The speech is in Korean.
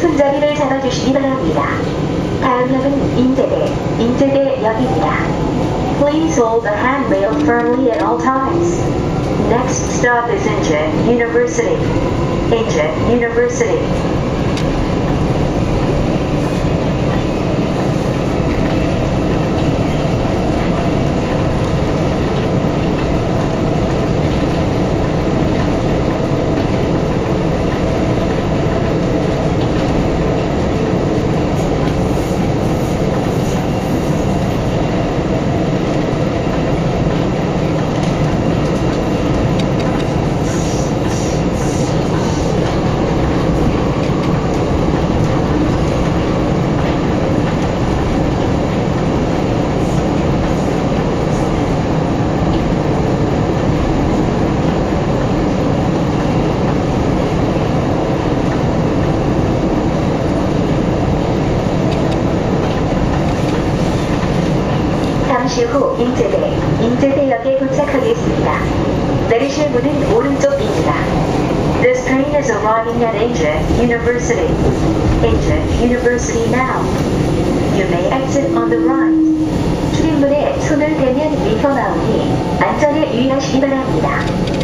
손잡이를 잡아주시기 바랍니다. 다음 역은 인제대, 인제대역입니다. Please hold the handrail firmly at all times. Next stop is Inje University. Inje University. 잠시 후 인제대, 인제대역에 도착하겠습니다. 내리실 문은 오른쪽입니다. This train is arriving at Inje University. Inje University now. You may exit on the right. 출입문에 손을 대면 위험하오니 안전에 유의하시기 바랍니다.